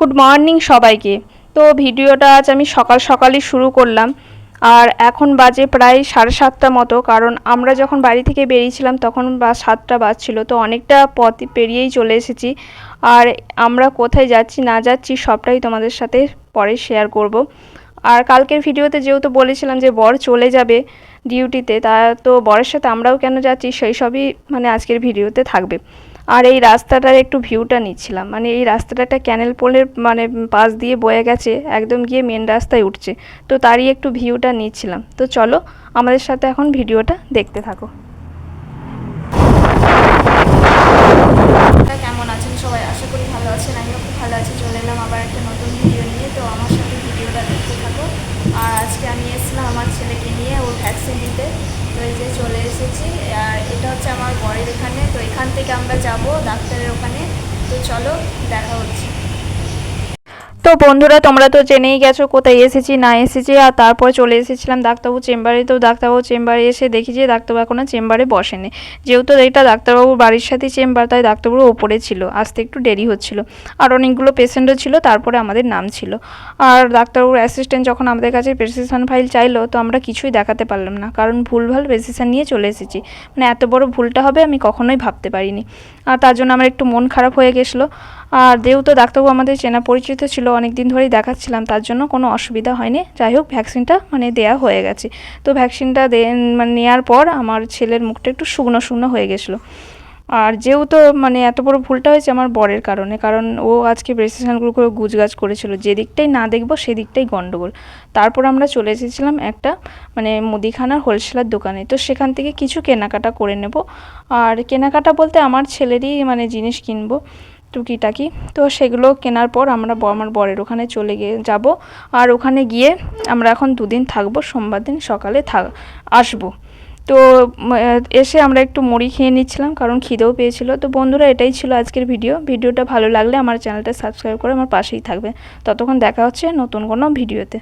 Good morning সবাইকে। তো ভিডিওটা আজ আমি সকাল সকালই শুরু করলাম। আর এখন বাজে প্রায় সাড়ে সাতটা মতো, কারণ আমরা যখন বাড়ি থেকে বেরিয়েছিলাম তখন বা সাতটা বাজছিল, তো অনেকটা পথ পেরিয়েই চলে এসেছি। আর আমরা কোথায় যাচ্ছি না যাচ্ছি সবটাই তোমাদের সাথে পরে শেয়ার করব। আর কালকের ভিডিওতে যেহেতু বলেছিলাম যে বর চলে যাবে ডিউটিতে তা তো বরের সাথে আমরাও কেন যাচ্ছি সেই সবই মানে আজকের ভিডিওতে থাকবে। আর এই রাস্তাটার একটু ভিউটা নিচ্ছিলাম। মানে এই রাস্তাটা একটা ক্যানেল পোলের মানে পাশ দিয়ে বয়ে গেছে, একদম গিয়ে মেন রাস্তায় উঠছে। তো তারই একটু ভিউটা নিচ্ছিলাম। তো চলো, আমাদের সাথে এখন ভিডিওটা দেখতে থাকো। কেমন আছেন সবাই? আশা করি ভালো আছেন। আমিও খুব ভালো আছি। চলে এলাম আবার একটা নতুন ভিডিও নিয়ে। তো আমার সাথে ভিডিওটা আর আজকে আমি এসেছিলাম আমার ছেলেকে নিয়ে ওর ভ্যাকসিন নিতে তো এই যে চলে এসেছি। আর এটা হচ্ছে আমার বরের এখানে। তো এখান থেকে আমরা যাব ডাক্তারের ওখানে। তো চলো, দেখা হচ্ছে। তো বন্ধুরা, তোমরা তো জেনেই গেছো কোথায় এসেছি, না এসেছি, আর তারপর চলে এসেছিলাম ডাক্তারবাবু চেম্বারে। তো ডাক্তারবাবু চেম্বারে এসে দেখি যে ডাক্তারবাবু এখনও চেম্বারে বসেনি। যেহেতু এটা ডাক্তারবাবুর বাড়ির সাথে চেম্বার, তাই ডাক্তারবাবু ওপরে ছিল। আসতে একটু দেরি হচ্ছিল। আর অনেকগুলো পেশেন্টও ছিল, তারপরে আমাদের নাম ছিল। আর ডাক্তারবাবুর অ্যাসিস্ট্যান্ট যখন আমাদের কাছে প্রেসক্রিপশন ফাইল চাইলো, তো আমরা কিছুই দেখাতে পারলাম না। কারণ ভুলভাল প্রেসক্রিপশন নিয়ে চলে এসেছি। মানে এত বড় ভুলটা হবে আমি কখনোই ভাবতে পারিনি। আর তার জন্য আমার একটু মন খারাপ হয়ে গেছিল। আর যেহেতু ডাক্তারবাবু আমাদের চেনা পরিচিত ছিল অনেক দিন ধরেই দেখাচ্ছিলাম, তার জন্য কোনো অসুবিধা হয়নি। যাই হোক, ভ্যাকসিনটা মানে দেয়া হয়ে গেছে। তো ভ্যাকসিনটা মানে নেওয়ার পর আমার ছেলের মুখটা একটু শুকনো শুকনো হয়ে গেছিল। আর যেহেতু মানে এত বড় ভুলটা হয়েছে আমার বরের কারণে, কারণ ও আজকে প্রেসক্রিপশানগুলো করে গুজগাছ করেছিল। যে দিকটাই না দেখব সেদিকটাই গণ্ডগোল তারপর আমরা চলে এসেছিলাম একটা মানে মুদিখানার হোলসেলার দোকানে। তো সেখান থেকে কিছু কেনাকাটা করে নেব। আর কেনাকাটা বলতে আমার ছেলেরই মানে জিনিস কিনবো। টুকিটাকি তো সেগুলো কেনার পর আমরা আমার বরের ওখানে চলে গিয়ে যাব। আর ওখানে গিয়ে আমরা এখন দুদিন থাকব, সোমবার দিন সকালে থাক আসব। তো এসে আমরা একটু মুড়ি খেয়ে নিচ্ছিলাম কারণ খিদেও পেয়েছিল। তো বন্ধুরা, এটাই ছিল আজকের ভিডিও। ভিডিওটা ভালো লাগলে আমার চ্যানেলটা সাবস্ক্রাইব করে আমার পাশেই থাকবে। ততক্ষণ দেখা হচ্ছে নতুন কোনো ভিডিওতে।